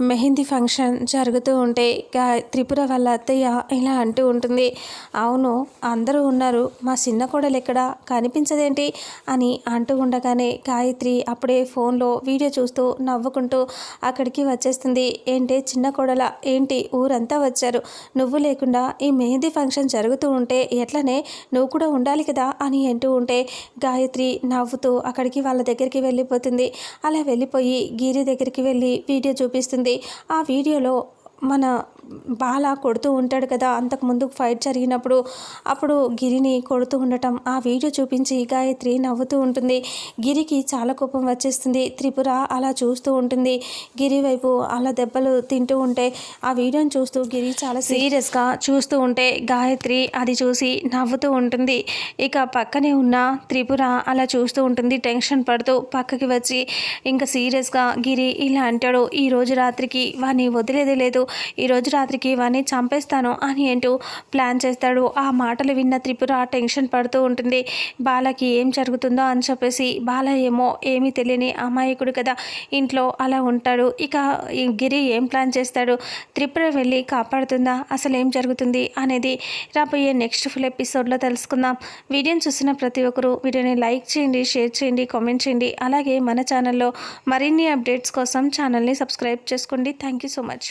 Mehndi function జరుగుతూ ఉంటే గా త్రిపుర వాళ్ళ అత్తయ్య ఇలా అంటూ ఉంటుంది. అవును అందరూ ఉన్నారు మా చిన్న కోడలు ఎక్కడ కనిపించదేంటి అని అంటూ ఉండగానే గాయత్రి అప్పుడే ఫోన్లో వీడియో చూస్తూ నవ్వుకుంటూ అక్కడికి వచ్చేస్తుంది. ఏంటి చిన్న కోడల ఏంటి ఊరంతా వచ్చారు? నువ్వు లేకుండా ఈ మెహందీ ఫంక్షన్ జరుగుతూ ఉంటే ఎట్లనే? నువ్వు కూడా ఉండాలి కదా అని అంటూ ఉంటే గాయత్రి నవ్వుతూ అక్కడికి వాళ్ళ దగ్గరికి వెళ్ళిపోతుంది. అలా వెళ్ళిపోయి గిరి దగ్గరికి వెళ్ళి వీడియో చూపిస్తుంది. ఆ వీడియోలో మన బాల కొడుతూ ఉంటాడు కదా అంతకుముందు ఫైట్ జరిగినప్పుడు అప్పుడు గిరిని కొడుతూ ఉండటం ఆ వీడియో చూపించి గాయత్రి నవ్వుతూ ఉంటుంది. గిరికి చాలా కోపం వచ్చేస్తుంది. త్రిపుర అలా చూస్తూ ఉంటుంది. గిరి వైపు అలా దెబ్బలు తింటూ ఉంటే ఆ వీడియోని చూస్తూ గిరి చాలా సీరియస్గా చూస్తూ ఉంటే గాయత్రి అది చూసి నవ్వుతూ ఉంటుంది. ఇక పక్కనే ఉన్న త్రిపుర అలా చూస్తూ ఉంటుంది. టెన్షన్ పడుతూ పక్కకి వచ్చి ఇంకా సీరియస్గా గిరి ఇలా అంటాడు ఈ రోజు రాత్రికి వాడిని వదిలేదే లేదు. ఈరోజు రాత్రికి ఇవన్నీ చంపేస్తాను అని అంటూ ప్లాన్ చేస్తాడు. ఆ మాటలు విన్న త్రిపుర టెన్షన్ పడుతూ ఉంటుంది. బాలకి ఏం జరుగుతుందో అని చెప్పేసి బాల ఏమో ఏమీ తెలియని అమాయకుడు కదా ఇంట్లో అలా ఉంటాడు. ఇక గిరి ఏం ప్లాన్ చేస్తాడు? త్రిపుర వెళ్ళి కాపాడుతుందా? అసలు ఏం జరుగుతుంది? అనేది రాబోయే నెక్స్ట్ ఫుల్ ఎపిసోడ్లో తెలుసుకుందాం. వీడియోని చూసిన ప్రతి ఒక్కరు వీడియోని లైక్ చేయండి షేర్ చేయండి కామెంట్ చేయండి. అలాగే మన ఛానల్లో మరిన్ని అప్డేట్స్ కోసం ఛానల్ని సబ్స్క్రైబ్ చేసుకోండి. Thank you so much.